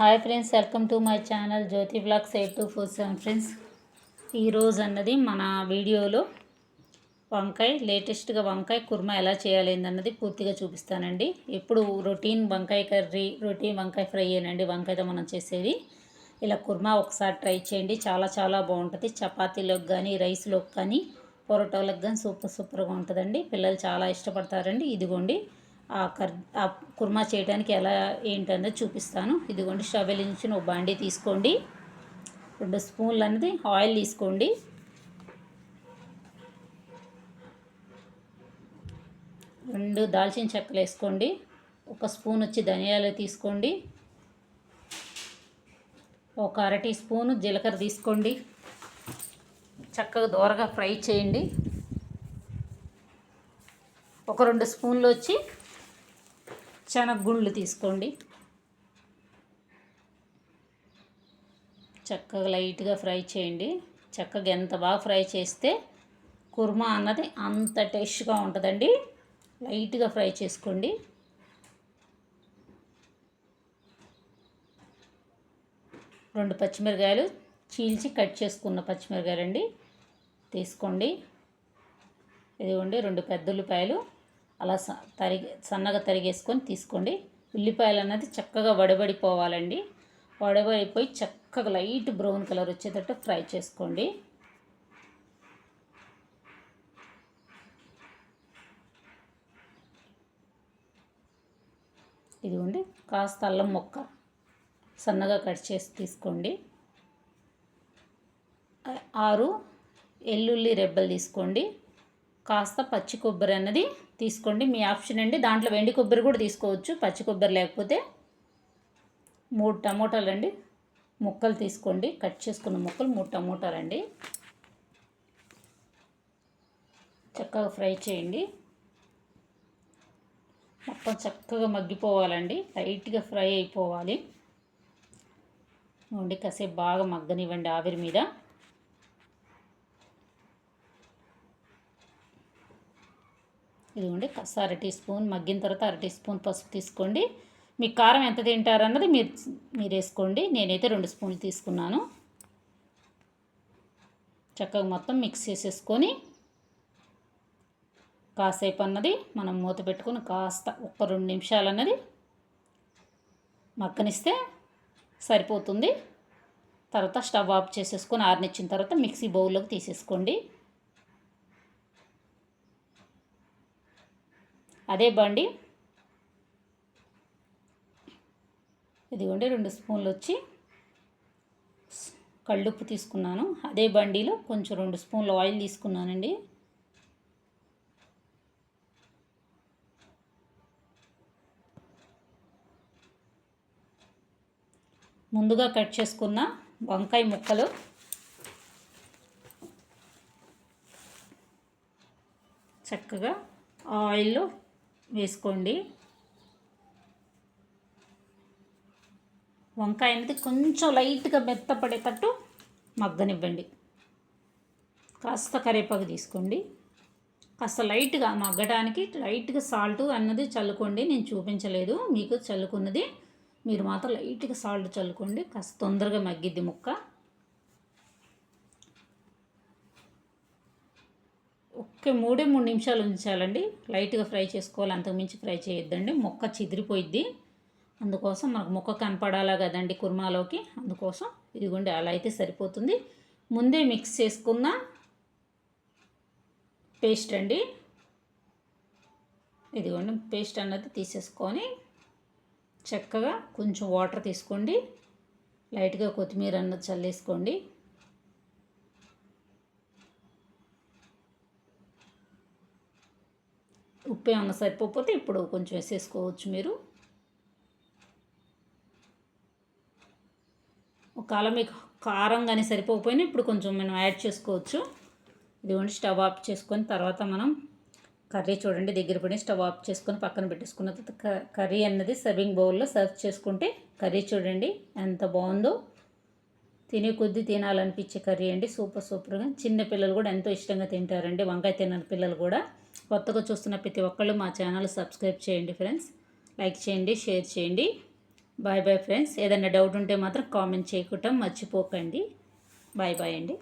Hi friends welcome to my channel Jyothi vlogs eight two four seven friends. ఈరోజు అన్నది మన వీడియోలో వంకాయ లేటెస్ట్గా వంకాయ కుర్మా ఎలా చేయాలి అన్నది పూర్తిగా చూపిస్తానండి. ఎప్పుడు రొటీన్ వంకాయ కర్రీ రొటీన్ వంకాయ ఫ్రై అనండి వంకాయతో మనం చేసేది. ఇలా కుర్మా ఒకసారి ట్రై చేయండి చాలా చాలా బాగుంటుంది. చపాతీలోకి కానీ రైస్లోకి కానీ పొరోటాలకు కానీ సూపర్ సూపర్గా ఉంటుందండి. పిల్లలు చాలా ఇష్టపడతారండి. ఇదిగోండి కర్ ఆ కుర్మా చేయడానికి ఎలా ఏంటనేది చూపిస్తాను. ఇదిగోండి స్టవ్ వెలిగించిన ఒక బాండీ తీసుకోండి. రెండు స్పూన్లు అనేది ఆయిల్ తీసుకోండి. రెండు దాల్చిన చెక్కలు వేసుకోండి. ఒక స్పూన్ వచ్చి ధనియాలు తీసుకోండి. ఒక అర టీ స్పూను జీలకర్ర తీసుకోండి. చక్కగా దోరగా ఫ్రై చేయండి. ఒక రెండు స్పూన్లు వచ్చి శనగగుండ్లు తీసుకోండి. చక్కగా లైట్గా ఫ్రై చేయండి. చక్కగా ఎంత బాగా ఫ్రై చేస్తే కుర్మా అన్నది అంత టేస్ట్గా ఉంటుందండి. లైట్గా ఫ్రై చేసుకోండి. రెండు పచ్చిమిరకాయలు చీల్చి కట్ చేసుకున్న పచ్చిమిరకాయలు అండి తీసుకోండి. ఇదిగోండి రెండు పెద్ద ఉల్లిపాయలు. అలా తరిగి సన్నగా తరిగేసుకొని తీసుకోండి. ఉల్లిపాయలు అన్నది చక్కగా వడబడిపోవాలండి. వడబడిపోయి చక్కగా లైట్ బ్రౌన్ కలర్ వచ్చేటట్టు ఫ్రై చేసుకోండి. ఇదిగోండి కాస్త అల్లం మొక్క సన్నగా కట్ చేసి తీసుకోండి. ఆరు ఎల్లుల్లి రెబ్బలు తీసుకోండి. కాస్త పచ్చి కొబ్బరి అన్నది తీసుకోండి. మీ ఆప్షన్ అండి. దాంట్లో వెండి కొబ్బరి కూడా తీసుకోవచ్చు పచ్చి కొబ్బరి లేకపోతే మూడు టమోటాలు అండి ముక్కలు తీసుకోండి. కట్ చేసుకున్న ముక్కలు మూడు టమోటాలు అండి చక్కగా ఫ్రై చేయండి. మొత్తం చక్కగా మగ్గిపోవాలండి. లైట్గా ఫ్రై అయిపోవాలి. ఉండి కాసేపు బాగా మగ్గనివ్వండి ఆవిరి మీద. ఇదిగోండి అర టీ స్పూన్ మగ్గిన తర్వాత అర టీ స్పూన్ పసుపు తీసుకోండి. మీ కారం ఎంత తింటారు అన్నది మీరు మీరు వేసుకోండి. నేనైతే రెండు స్పూన్లు తీసుకున్నాను. చక్కగా మొత్తం మిక్స్ చేసేసుకొని కాసేపు అన్నది మనం మూత పెట్టుకొని కాస్త ఒక్క రెండు నిమిషాలు అన్నది మక్కనిస్తే సరిపోతుంది. తర్వాత స్టవ్ ఆఫ్ చేసేసుకొని ఆరినిచ్చిన తర్వాత మిక్సీ బౌల్లోకి తీసేసుకోండి. అదే బండి. ఇదిగోండి రెండు స్పూన్లు వచ్చి కళ్ళుప్పు తీసుకున్నాను. అదే బండిలో కొంచెం రెండు స్పూన్లు ఆయిల్ తీసుకున్నానండి. ముందుగా కట్ చేసుకున్న వంకాయ ముక్కలు. చక్కగా ఆయిల్లో వేసుకోండి. వంకాయ అనేది కొంచెం లైట్గా మెత్తపడేటట్టు మగ్గనివ్వండి. కాస్త కరివేపాకు తీసుకోండి. కాస్త లైట్గా మగ్గడానికి లైట్గా సాల్ట్ అన్నది చల్లుకోండి. నేను చూపించలేదు మీకు చల్లుకున్నది. మీరు మాత్రం లైట్గా సాల్ట్ చల్లుకోండి. కాస్త తొందరగా మగ్గిద్ది ముక్క. ఒక్క మూడే మూడు నిమిషాలు ఉంచాలండి. లైట్గా ఫ్రై చేసుకోవాలి. అంతకుమించి ఫ్రై చేయొద్దండి. మొక్క చిదిరిపోయిద్ది. అందుకోసం మనకు మొక్క కనపడాలా కదండి కుర్మాలోకి? అందుకోసం ఇదిగోండి అలా అయితే సరిపోతుంది. ముందే మిక్స్ చేసుకున్న పేస్ట్ అండి. ఇదిగోండి పేస్ట్ అన్నది తీసేసుకొని చక్కగా కొంచెం వాటర్ తీసుకోండి. లైట్గా కొత్తిమీర అన్నది చల్లేసుకోండి. ఉప్పు ఏమన్నా సరిపోతే ఇప్పుడు కొంచెం వేసేసుకోవచ్చు మీరు. ఒకవేళ మీకు కారం కానీ సరిపోకపోయినా ఇప్పుడు కొంచెం మనం యాడ్ చేసుకోవచ్చు. ఇదిగోండి స్టవ్ ఆఫ్ చేసుకొని తర్వాత మనం కర్రీ చూడండి దగ్గర పడి స్టవ్ ఆఫ్ చేసుకొని పక్కన పెట్టేసుకున్న తర్వాత కర్రీ అన్నది సర్వింగ్ బౌల్లో సర్వ్ చేసుకుంటే కర్రీ చూడండి ఎంత బాగుందో. తినే కొద్దీ తినాలనిపించే కర్రీ అండి సూపర్ సూపర్గా. చిన్న పిల్లలు కూడా ఎంతో ఇష్టంగా తింటారండి వంకాయ తినని పిల్లలు కూడా. కొత్తగా చూస్తున్న ప్రతి ఒక్కళ్ళు మా ఛానల్ సబ్స్క్రైబ్ చేయండి ఫ్రెండ్స్. లైక్ చేయండి షేర్ చేయండి. Bye bye friends. ఏదైనా డౌట్ ఉంటే మాత్రం కామెంట్ చేయకుండా మర్చిపోకండి. బాయ్ బాయ్ అండి.